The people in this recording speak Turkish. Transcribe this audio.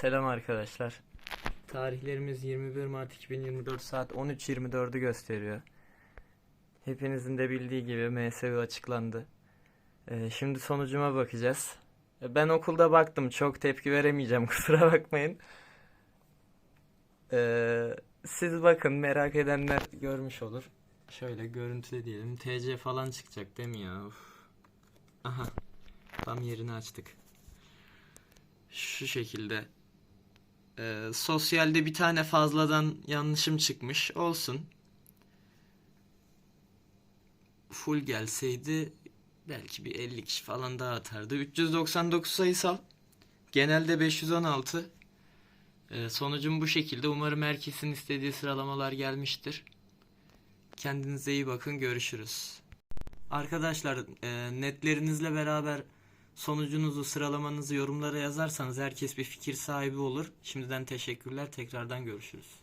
Selam arkadaşlar. Tarihlerimiz 21 Mart 2024 saat 13.24'ü gösteriyor. Hepinizin de bildiği gibi MSV açıklandı. Ee, şimdi sonucuma bakacağız. Ee, Ben okulda baktım. Çok tepki veremeyeceğim. Kusura bakmayın. Ee, siz bakın merak edenler görmüş olur. Şöyle görüntüle diyelim. TC falan çıkacak değil mi ya? Uf. Aha. Tam yerini açtık. Şu şekilde. Ee, sosyalde bir tane fazladan yanlışım çıkmış. Olsun. Full gelseydi belki bir 50 kişi falan daha atardı. 399 sayısal. Genelde 516. Ee, sonucum bu şekilde. Umarım herkesin istediği sıralamalar gelmiştir. Kendinize iyi bakın. Görüşürüz. Arkadaşlar e, netlerinizle beraber sonucunuzu, sıralamanızı yorumlara yazarsanız herkes bir fikir sahibi olur. Şimdiden teşekkürler. Tekrardan görüşürüz.